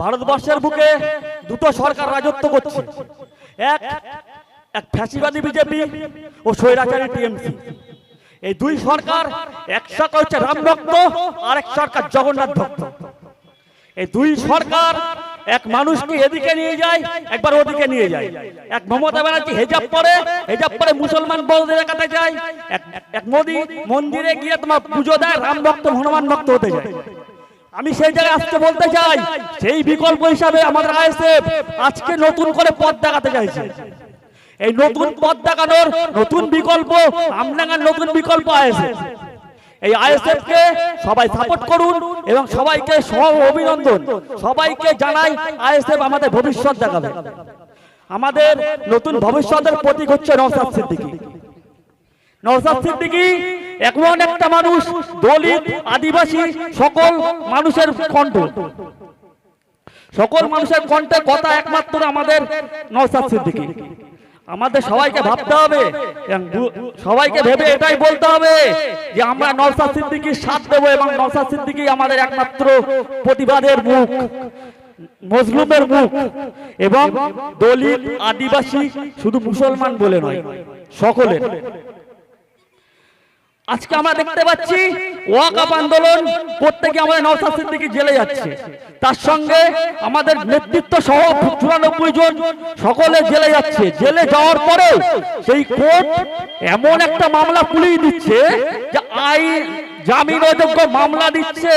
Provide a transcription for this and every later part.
ভারতবর্ষের বুকে দুটো সরকার রাজত্ব করছে। এক এক ফ্যাসিবাদী বিজেপি ও স্বৈরাচারী টিএমসি। এই দুই সরকার এক সরকার হচ্ছে রাম ভক্ত আর এক সরকার জগন্নাথ ভক্ত। এই দুই সরকার এক মানুষকে এদিকে নিয়ে যায়, একবার ওদিকে নিয়ে যায়। এক মমতা ব্যানার্জি হেজাব পরে হেজাব পরে মুসলমান বলদের দেখাতে যায়। এক মোদি মন্দিরে গিয়ে তোমার পুজো দেয়, রাম ভক্ত, হনুমান ভক্ত হতে যায়। আমি সেই জায়গায় আজকে বলতে চাই, সেই বিকল্প হিসাবে আমাদের আইএসএফ আজকে নতুন করে পথ দেখাতে চাইছে। এই নতুন পথ দেখানোর নতুন বিকল্প আমডাঙ্গার নতুন বিকল্প আইএসএফ। এই আইএসএফ কে সবাই সাপোর্ট করুন এবং সবাইকে সব অভিনন্দন। সবাইকে জানাই আইএসএফ আমাদের ভবিষ্যৎ দেখাবে। আমাদের নতুন ভবিষ্যতের প্রতীক হচ্ছে নওসাদ সিদ্দিকী। নওসাদ সিদ্দিকী এমন একটা মানুষ, দলিত, আদিবাসী, সকল মানুষের কণ্ঠ। সকল মানুষের কণ্ঠের কথা একমাত্র আমাদের নওসাদ সিদ্দিকী। আমাদের সবাইকে ভাবতে হবে সবাইকে ভেবে এটাই বলতে হবে যে আমরা নওসাদ সিদ্দিকীর সাথ দেবো এবং নওসাদ সিদ্দিকী আমাদের একমাত্র প্রতিবাদের মুখ, মজলুমের মুখ, এবং দলিত, আদিবাসী শুধু মুসলমান বলে নয়, সকলের। আজকে আমরা দেখতে পাচ্ছি ওয়াকাপ আন্দোলন গিয়ে আমাদের নওসাদ সিদ্দিকী জেলে যাচ্ছে। তার সঙ্গে আমাদের নেতৃত্ব সহ চুরানব্বই জন সকলে জেলে যাচ্ছে। জেলে যাওয়ার পরেও সেই কোর্ট এমন একটা মামলা পুলিশ দিচ্ছে যে আই জামিন অযোগ্য মামলা দিচ্ছে।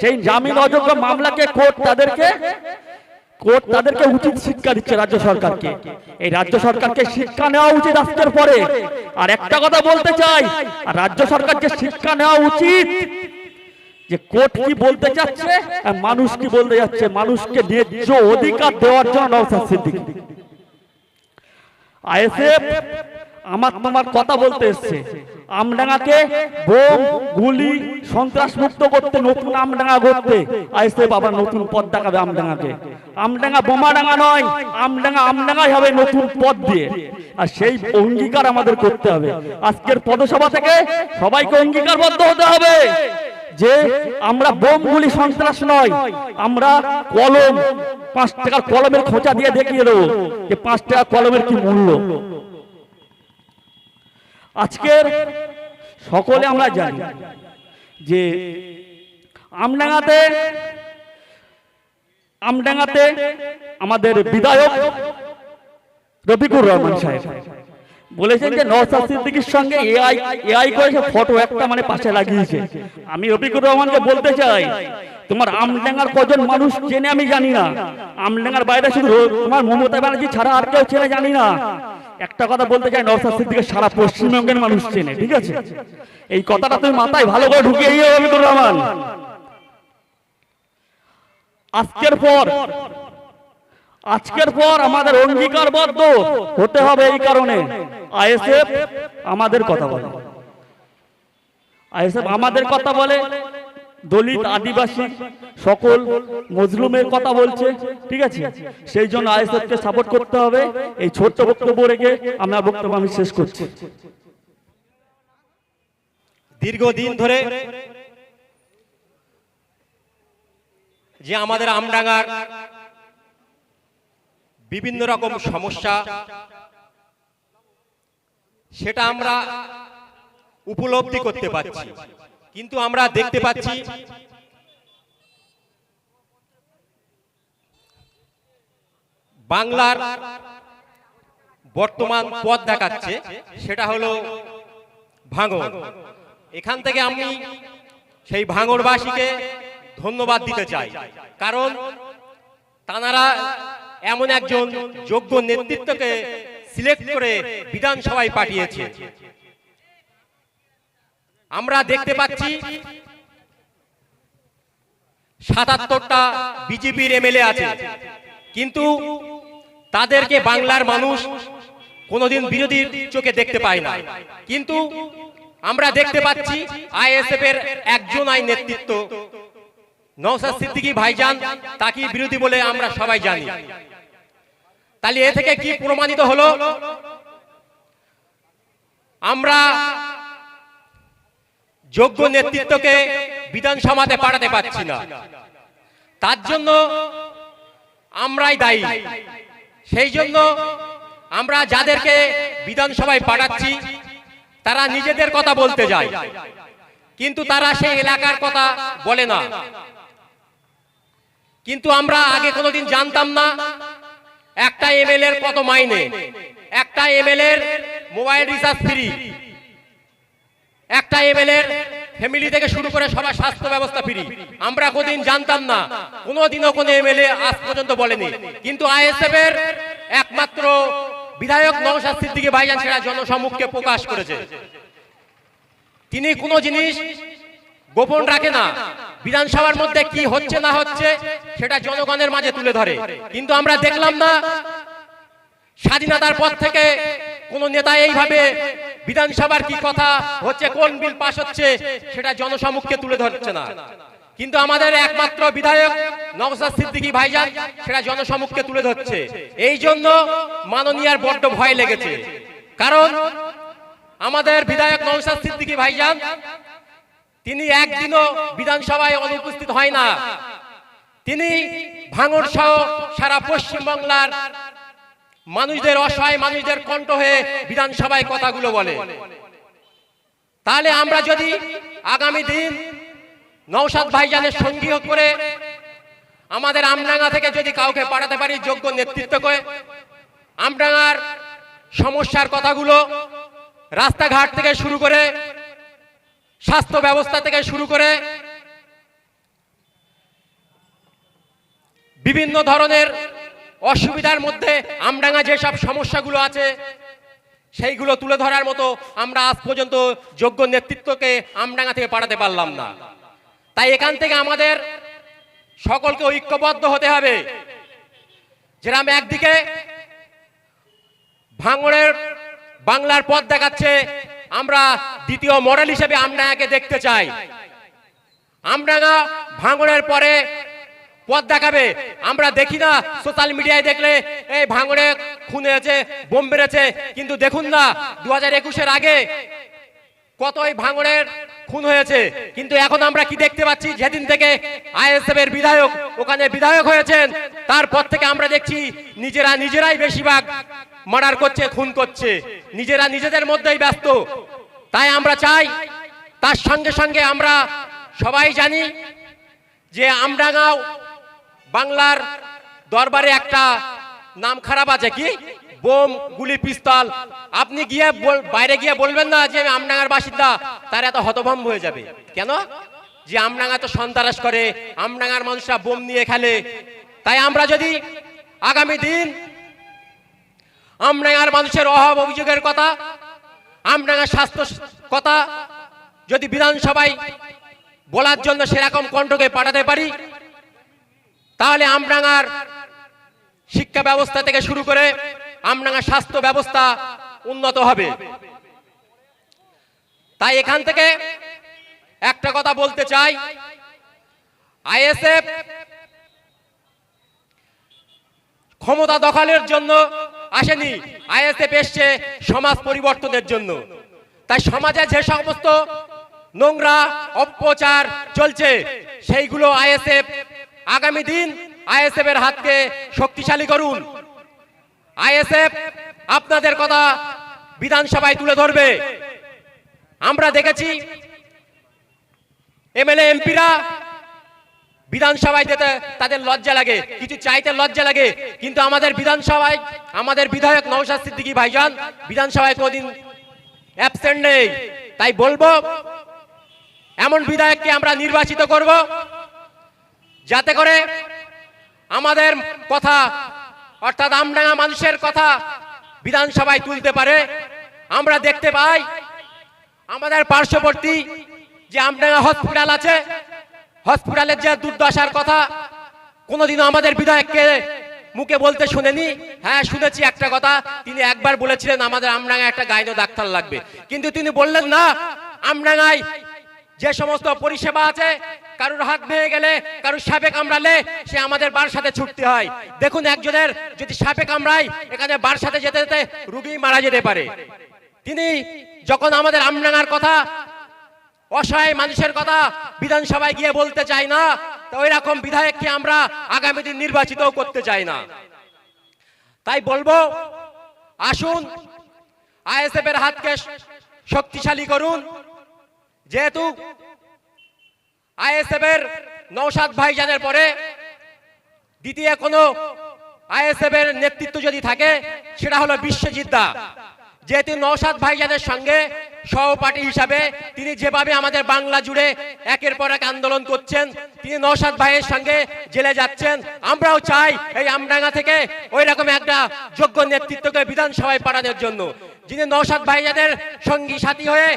সেই জামিন অযোগ্য মামলাকে কোর্ট তাদেরকে কোর্ট তাদেরকে উচিত শিক্ষা দিচ্ছে রাজ্য সরকারকে। এই রাজ্য সরকারকে শিক্ষা নেওয়া উচিত আজকের পরে। আর একটা কথা বলতে চাই, রাজ্য সরকারকে শিক্ষা নেওয়া উচিত যে কোর্ট কি বলতে চাচ্ছে আর মানুষ কি বলতে যাচ্ছে। মানুষকে ন্যায্য অধিকার দেওয়ার জন্য নওসাদ সিদ্দিকী। আইএসএফ আমার তোমার কথা বলতে এসছে। আমডাঙ্গাকে বোম, গুলি সন্ত্রাস মুক্ত করতে নতুন আমডাঙ্গা করতে আইএসএফ আবার নতুন পথ দেখাবে আমডাঙ্গাকে। আমডাঙ্গা বোমাডাঙ্গা নয়, আমডাঙ্গা আমডাঙ্গাই হবে নতুন পথ দিয়ে। আর সেই অঙ্গীকার আমাদের করতে হবে। আজকের পদসভা থেকে সবাইকে অঙ্গীকারবদ্ধ হতে হবে যে আমরা বোম, গুলি, সন্ত্রাস নয়, আমরা কলম, পাঁচ টাকার কলমের খোঁচা দিয়ে দেখিয়ে দেবো যে পাঁচ টাকা কলমের কি মূল্য। আজকের সকলে আমরা জানি যে আমডাঙ্গাতে আমডাঙ্গাতে আমাদের বিধায়ক রফিকুর রহমান সাহেব। বলেছেন যে নওসাদ সিদ্দিকীর সঙ্গে এআই এআই করে সে ফটো একটা মানে পাশে লাগিয়েছে। আমি রফিকুর রহমানকে বলতে চাই তোমার আমডাঙ্গার কজন মানুষ চেনে আমি জানি না। আমডাঙ্গার বাইরে শুধু তোমার মমতা ব্যানার্জি ছাড়া আর কেউ চেনে জানি না। একটা কথা বলতে চাই নওসাদ সিদ্দিকের সারা পশ্চিমবঙ্গের মানুষ চেনে ঠিক আছে? এই কথাটা তুমি মাথায় ভালো করে ঢুকিয়ে দিও রফিকুর রহমান। আজকের পর আজকের পর আমাদের অঙ্গীকারবদ্ধ হতে হবে এই কারণে। আইএসএফ আমাদের কথা বলে। আইএসএফ আমাদের কথা বলে। দলিত আদিবাসী সকল মজলুমের কথা বলছে। ঠিক আছে? সেই জন্য আইএসএফ কে সাপোর্ট করতে হবে। এই ছোট্ট বক্তব্য রেখে আমরা বক্তব্য আমি শেষ করছি। দীর্ঘদিন ধরে যে আমাদের আমডাঙ্গার বিভিন্ন রকম সমস্যা সেটা আমরা উপলব্ধি করতে পারছি। কিন্তু আমরা দেখতে পাচ্ছি বাংলার বর্তমান পথ দেখাচ্ছে, সেটা হলো ভাঙর। এখান থেকে আমি সেই ভাঙরবাসীকে ধন্যবাদ দিতে চাই। কারণ তানারা এমন একজন যোগ্য নেতৃত্বকে সিলেক্ট করে বিধানসভায় পাঠিয়েছে। আমরা দেখতে পাচ্ছি সাতাত্তরটা বিজেপির এমএলএ আছে। কিন্তু তাদেরকে বাংলার মানুষ কোনোদিন বিরোধীর চোখে দেখতে পায় না। কিন্তু আমরা দেখতে পাচ্ছি আইএসএফ এর একজন আই নেতৃত্ব। নওসাদ সিদ্দিকী ভাইজান তাকে বিরোধী বলে আমরা সবাই জানি। তাহলে এ থেকে কি প্রমাণিত হলো? আমরা যোগ্য নেতৃত্বকে বিধানসভাতে পাঠাতে পারছি না। তার জন্য আমরাই দায়ী। সেই জন্য আমরা যাদেরকে বিধানসভায় পাঠাচ্ছি, তারা নিজেদের কথা বলতে যায়। কিন্তু তারা সেই এলাকার কথা বলে না। কিন্তু আমরা আগে কোনোদিন জানতাম না একটা এমএলএর কত মাইনে? একটা এমএলএর মোবাইল রিচার্জ ফ্রি একটা এমএলএর ফ্যামিলি থেকে শুরু করে সবার স্বাস্থ্য ব্যবস্থা ফ্রি আমরা কোনদিন জানতাম না, কোনোদিনও কোনো এমএলএ আজ পর্যন্ত বলেনি। কিন্তু আইএসএফ এর একমাত্র বিধায়ক নওশাদ সিদ্দিকী ভাইজান সেটা জনসম্মুখে প্রকাশ করেছে। তিনি কোনো জিনিস গোপন রাখে না। বিধানসভার মধ্যে কি হচ্ছে না হচ্ছে, সেটা জনগণের মাঝে তুলে ধরে। কিন্তু আমরা দেখলাম না, স্বাধীনতার পর থেকে কোন নেতা এইভাবে বিধানসভার কি কথা হচ্ছে, কোন বিল পাশ হচ্ছে, সেটা জনসমক্ষে তুলে ধরছে না। কিন্তু আমাদের একমাত্র বিধায়ক নওসাদ সিদ্দিকী ভাইজান, সেটা জনসমক্ষে তুলে ধরছে। এই জন্য মাননীয়ার বড্ড ভয় লেগেছে। কারণ আমাদের বিধায়ক নওসাদ সিদ্দিকী ভাইজান তিনি একদিনও বিধানসভায় অনুপস্থিত হয় না। তিনি ভাঙর সহ সারা পশ্চিমবাংলার মানুষদের অসহায় মানুষদের কণ্ঠ হয়ে বিধানসভায় কথাগুলো বলে। তাহলে আমরা যদি আগামী দিন নৌসাদ ভাইজানের সঙ্গী করে আমাদের আমডাঙ্গা থেকে যদি কাউকে পাঠাতে পারি, যোগ্য নেতৃত্ব করে, আমডাঙ্গার সমস্যার কথাগুলো রাস্তাঘাট থেকে শুরু করে স্বাস্থ্য ব্যবস্থা থেকে শুরু করে বিভিন্ন ধরনের অসুবিধার মধ্যে আমডাঙ্গা যেসব সমস্যাগুলো আছে, সেইগুলো তুলে ধরার মতো আমরা আজ পর্যন্ত যোগ্য নেতৃত্বকে আমডাঙ্গা থেকে পাঠাতে পারলাম না। তাই এখান থেকে আমাদের সকলকে ঐক্যবদ্ধ হতে হবে। যেরাম একদিকে ভাঙড়ের বাংলার পথ দেখাচ্ছে আমরা দ্বিতীয় মডেল হিসেবে আমডাঙ্গাকে দেখতে চাই। আমডাঙ্গা ভাঙনের পরে পথ দেখাবে। আমরা দেখি না, সোশ্যাল মিডিয়ায় দেখলে এই ভাঙনে খুন হয়েছে, বোম বেড়েছে। কিন্তু দেখুন না দু হাজার একুশের আগে কত এই ভাঙড়ের খুন হয়েছে। কিন্তু এখন আমরা কি দেখতে পাচ্ছি? যেদিন থেকে আইএসএফ এর বিধায়ক ওখানে বিধায়ক হয়েছেন, তারপর থেকে আমরা দেখছি নিজেরা নিজেরাই বেশিরভাগ মার্ডার করছে, খুন করছে। নিজেরা নিজেদের মধ্যেই ব্যস্ত। তাই আমরা চাই, তার সঙ্গে সঙ্গে আমরা সবাই জানি যে আমডাঙ্গাও বাংলার দরবারে একটা নাম খারাপ আছে কি? বোম, গুলি, পিস্তল। আপনি গিয়ে বাইরে গিয়ে বলবেন না যে আমি আমডাঙ্গার বাসিন্দা, তার এত হতভম্ব হয়ে যাবে। কেন? যে আমডাঙ্গা তো সন্ত্রাস করে, আমডাঙ্গার মানুষরা বোম নিয়ে খেলে। তাই আমরা যদি আগামী দিন আমডাঙ্গার মানুষের অভাব অভিযোগের কথা, আমডাঙ্গার স্বাস্থ্য কথা যদি বিধানসভায় বলার জন্য সেরকম কণ্ঠকে পাঠাতে পারি, তাহলে আমডাঙ্গার শিক্ষা ব্যবস্থা থেকে শুরু করে আমডাঙ্গার স্বাস্থ্য ব্যবস্থা উন্নত হবে। তাই এখান থেকে একটা কথা বলতে চাই। আইএসএফ ক্ষমতা দখলের জন্য আসেনি। আইএসএফ এসছে সমাজ পরিবর্তনের জন্য। তাই সমাজে যে সমস্ত নোংরা অপপ্রচার চলছে, সেইগুলো আইএসএফ আগামী দিন আইএসএফ এর হাতকে শক্তিশালী করুন। আইএসএফ আপনাদের কথা বিধানসভায় তুলে ধরবে। আমরা দেখেছি এমএলএ, এমপিরা বিধানসভায় যেতে তাদের লজ্জা লাগে, কিছু চাইতে লজ্জা লাগে। কিন্তু আমাদের বিধানসভায়, আমাদের বিধায়ক নওশাদ সিদ্দিকী ভাইজান বিধানসভায় কোনদিন অ্যাবসেন্ট নেই। তাই বলব, এমন বিধায়ককে আমরা নির্বাচিত করব, যাতে করে আমাদের কথা অর্থাৎ আমডাঙ্গা মানুষের কথা বিধানসভায় তুলতে পারে। আমরা দেখতে পাই আমাদের পার্শ্ববর্তী যে আমডাঙ্গা হসপিটাল আছে, হসপিটালের যে দুর্দশার কথা কোনোদিনও আমাদের বিধায়ককে মুখে বলতে শুনেনি। হ্যাঁ শুনেছি একটা কথা, তিনি একবার বলেছিলেন, আমাদের আমডাঙ্গায় একটা গাইনো ডাক্তার লাগবে। কিন্তু তিনি বললেন, না, আমডাঙ্গায় যে সমস্ত পরিষেবা আছে, কারুর হাত ভেঙে গেলে, কারুর সাপে কামড়ালে সে আমাদের বার সাথে ছুটতে হয়। দেখুন একজনের যদি সাপে কামড়ায়, এখানে বার সাথে যেতে যেতে রুগী মারা যেতে পারে। তিনি যখন আমাদের আমডাঙ্গার কথা, অসহায় মানুষের কথা বিধানসভায় গিয়ে বলতে চায় না, তো ওই রকম বিধায়ককে আমরা আগামী দিন নির্বাচিত করতে চাই না। তাই বলব, আসুন আইএসএফ এর হাতকে শক্তিশালী করুন। যেহেতু আইএসএফ এর নৌসাদ ভাইজানের পরে দ্বিতীয় কোনো আইএসএফ এর নেতৃত্ব যদি থাকে, সেটা হলো বিশ্বজিৎ দা। যেহেতু নৌসাদ ভাইজানের সঙ্গে সহপাঠী হিসাবে তিনি যেভাবে আমাদের বাংলা জুড়ে একের পর এক আন্দোলন করছেন, তিনি নৌসাদ ভাইয়ের সঙ্গে জেলে যাচ্ছেন, আমরাও চাই এই আমডাঙ্গা থেকে ওই রকম একটা যোগ্য নেতৃত্বকে বিধানসভায় পাঠানোর জন্য। যিনি নৌসাদ ভাইজানের সঙ্গী সাথী হয়ে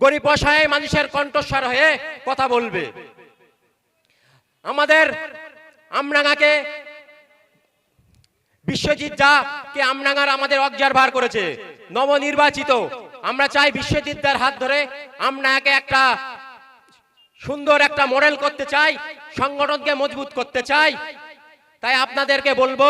গরিব অসহায় মানুষের কণ্ঠস্বর হয়ে কথা বলবে। আমাদের আমরাঙাকে, বিশ্বজিৎ যা কে আমরাঙার আমাদের অবজারভার করেছে, নবনির্বাচিত, আমরা চাই বিশ্বজিৎদার হাত ধরে আমরাঙাকে একটা সুন্দর একটা মডেল করতে চাই, সংগঠনকে মজবুত করতে চাই। তাই আপনাদেরকে বলব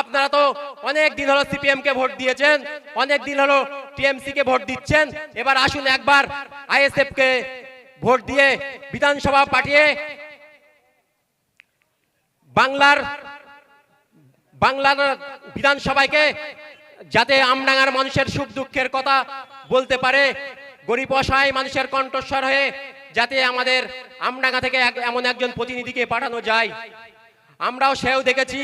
আপনারা তো অনেক দিন হলো সিপিএম কে ভোট দিয়েছেন, অনেক দিন হলো টিএমসি কে ভোট দিচ্ছেন। এবার আসুন একবার আইএসএফ কে ভোট দিয়ে বিধানসভা পাঠিয়ে বাংলার বাংলার বিধানসভাকে যাতে আমডাঙ্গার মানুষের সুখ দুঃখের কথা বলতে পারে, গরিব অসহায় মানুষের কণ্ঠস্বর হয়ে যাতে আমাদের আমডাঙ্গা থেকে এমন একজন প্রতিনিধিকে পাঠানো যায়। আমরাও সেও দেখেছি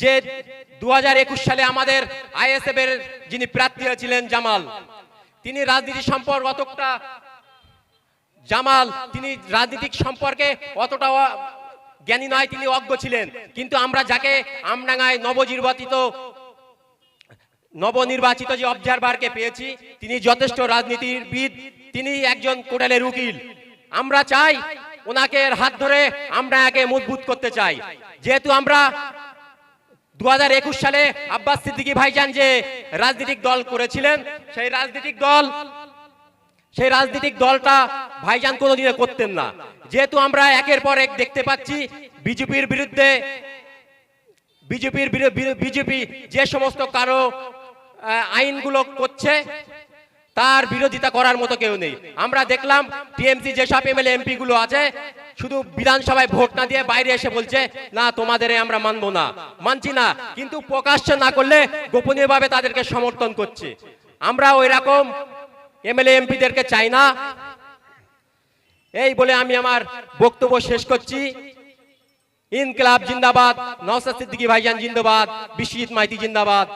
যে দু হাজার একুশ সালে আমাদের আইএসএফ এর যিনি প্রার্থী ছিলেন জামাল, তিনি রাজনীতি সম্পর্ক অতটা, জামাল, তিনি রাজনীতিক সম্পর্কে অতটা জ্ঞানী নয়, তিনি অজ্ঞ ছিলেন। কিন্তু আমরা যাকে আমডাঙ্গায় নবনির্বাচিত নবনির্বাচিত যে অবজারভারকে পেয়েছি, তিনি যথেষ্ট রাজনীতিবিদ, তিনি একজন কোটালের উকিল। আমরা চাই ওনাকে হাত ধরে আমরা একে মজবুত করতে চাই। যেহেতু আমরা দু সালে আব্বাস সিদ্দিকী ভাইজান যে রাজনৈতিক দল করেছিলেন, সেই রাজনৈতিক দল, সেই রাজনৈতিক দলটা ভাইজান কোনোদিনে করতেন না। যেহেতু আমরা একের পর এক দেখতে পাচ্ছি, বিজেপির বিরুদ্ধে, বিজেপির বিজেপি যে সমস্ত কারও আইনগুলো করছে, তার বিরোধিতা করার মতো কেউ নেই। আমরা দেখলাম টিএমসি যেসব এমএলএ এমপি গুলো আছে শুধু বিধানসভায় ভোট না দিয়ে বাইরে এসে বলছে, না, তোমাদের আমরা মানবো না। মানছি না, কিন্তু প্রকাশ্য না করলে গোপনীয়ভাবে তাদেরকে সমর্থন করছে। আমরা ওই রকম এমএলএ, এমপিদেরকে চাই না। এই বলে আমি আমার বক্তব্য শেষ করছি। ইনকলাব জিন্দাবাদ নওসাদ সিদ্দিকী ভাইজান জিন্দাবাদ বিশ্বজিৎ মাইতি জিন্দাবাদ।